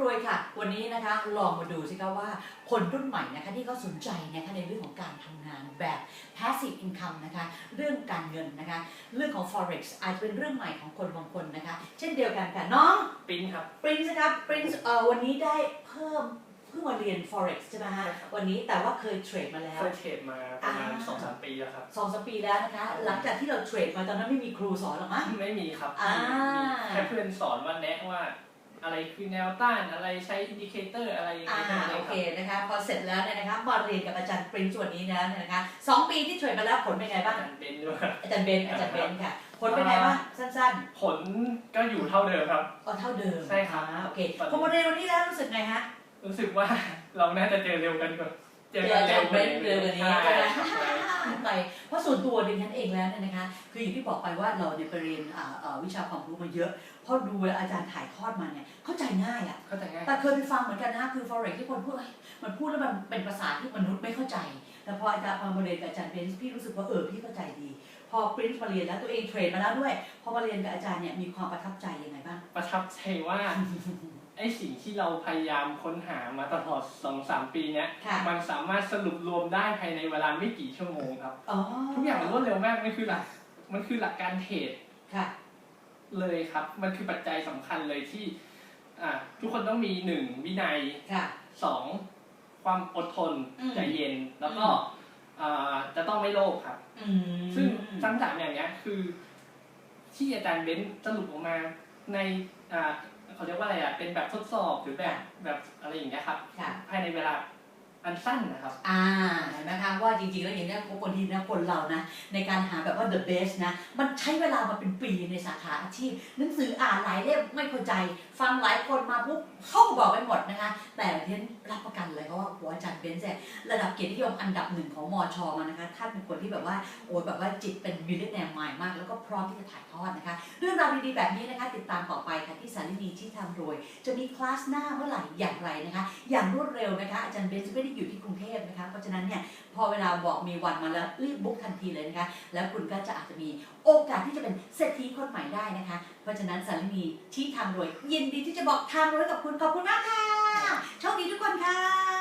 รวยค่ะ วันนี้นะคะลองมาดูสิคะว่าคนรุ่นใหม่นะคะที่เขาสนใจนะคะในเรื่องของการทำงานแบบ passive income นะคะเรื่องการเงินนะคะเรื่องของ forex อาจจะเป็นเรื่องใหม่ของคนบางคนนะคะ เช่นเดียวกันค่ะน้องปิ้นครับปรินซ์ครับปรินซ์เอ่อวันนี้ได้เพิ่มเพิ่งมาเรียน forex ใช่ไหมฮะใช่ครับวันนี้แต่ว่าเคยเทรดมาแล้วเคยเทรดมาประมาณอ่าสองสามปีแล้วครับสองสามปีแล้วนะคะ หลังจากที่เราเทรดมาตอนนั้นไม่มีครูสอนหรอกมั้งไม่มีครับอ่ามีมีแค่เพื่อนสอนว่าแนะว่า อะไรคือแนวต้านอะไรใช้อินดิเคเตอร์อะไรยังไงอ่าแค่นั้นเอโองคเครับนะคะพอเสร็จแล้วเนี่ยนะคะมาเรียนกับอาจารย์ปรินซ์วันนี้แล้วเนี่ยนะคะสองปีที่เทรดมาแล้วผลเป็นไงบ้างอาจารย์เบนด้วยครับอาจารย์เบนอาจารย์เบนค่ะ ผลเป็นไงบ้างสั้นผลก็อยู่เท่าเดิมครับๆก็เท่าเดิมใช่ครับอ่าโอเคพอมาเรียนวันนี้แล้วรู้สึกไงฮะรู้สึกว่าเราน่าจะเจอเร็วกันกว่า เจอเจอกันอาจาเร็วย์เบว่านนี้เร็วกว่านี้ไหมครับใช่ไปเพราะส่วนตัวดิฉันเองแล้วเนี่ยนะคะ คืออย่างที่บอกไปว่าเราเนี่ยไปเรียนวิชาความรู้มาเยอะพราะดูอาจารย์ถ่ายทอดมาเนี่ยเข้าใจง่ายอะเข้าใจง่ายแต่เคยไปฟังเหมือนกันนะคือ forex ที่คนพูดมันพูดแล้วมันเป็นภาษาที่มนุษย์ไม่เข้าใจ แต่พออาจารย์มาเรียนกับอาจารย์เบนซ์พี่รู้สึกว่าเออพี่เข้าใจดี พอปรินซ์มาเรียนแล้วตัวเองเทรดมาแล้วด้วยพอมาเรียนกับอาจารย์เนี่ยมีความประทับใจยังไงบ้างประทับใจว่า ไอสิ่งที่เราพยายามค้นหามาตลอดสองสามปีเนี้ยค่ะมันสามารถสรุปรวมได้ภายในเวลาไม่กี่ชั่วโมงครับอ๋อทุกอย่างมันรวดเร็วมากมันคือหลักมันคือหลักการเทรดค่ะเลยครับ มันคือปัจจัยสำคัญเลยที่ อ่า ทุกคนต้องมีหนึ่งวินัยค่ะสองความอดทนอืมใจเย็นแล้วก็อ่าจะต้องไม่โลภครับอืมซึ่งทั้งสามอย่างเนี้ยคือ ที่อาจารย์เบ้นสรุปออกมาในอ่า เขาเรียกว่าอะไรอะเป็นแบบทดสอบหรือแบบแบบอะไรอย่างเงี้ยครับค่ะภายในเวลา อันสั้นนะครับ อ่าเห็นไหมคะว่าจริงๆ แล้วอย่างนี้คนที่นะคนเรานะ ในการหาแบบว่า the best นะ มันใช้เวลามาเป็นปีในสาขาอาชีพ หนังสืออ่านหลายเล่มไม่เข้าใจ ฟังหลายคนมาปุ๊บเข้าบอกไปหมดนะคะ แต่เทียนรับประกันเลยเพราะว่าหัวอาจารย์เบนซ์เนี่ยระดับเกียรตินิยมอันดับหนึ่งของมอชอมานะคะท่านเป็นคนที่แบบว่าโอ้ยแบบว่าจิตเป็นมิลเลนแนร์มายมาก แล้วก็พร้อมที่จะถ่ายทอดนะคะ เรื่องราวดีๆแบบนี้นะคะ ติดตามต่อไปค่ะที่สารินีที่ทำรวย จะมีคลาสหน้าเมื่อไหร่อย่างไรนะคะ อย่างรวดเร็วนะคะอาจารย์เบนซ์ไม่ได้อยู่ที่กรุงเทพนะคะ เพราะฉะนั้นเนี่ยพอเวลาบอกมีวันมาแล้วรีบบุ๊กทันทีเลยนะคะ แล้วคุณก็จะอาจจะมีโอกาสที่จะเป็นเศรษฐีคนใหม่ได้นะคะ เพราะฉะนั้นสารินีที่ทำรวยยินดีที่จะบอกทางรวยกับคุณขอบคุณมากค่ะโชคดีทุกคนค่ะ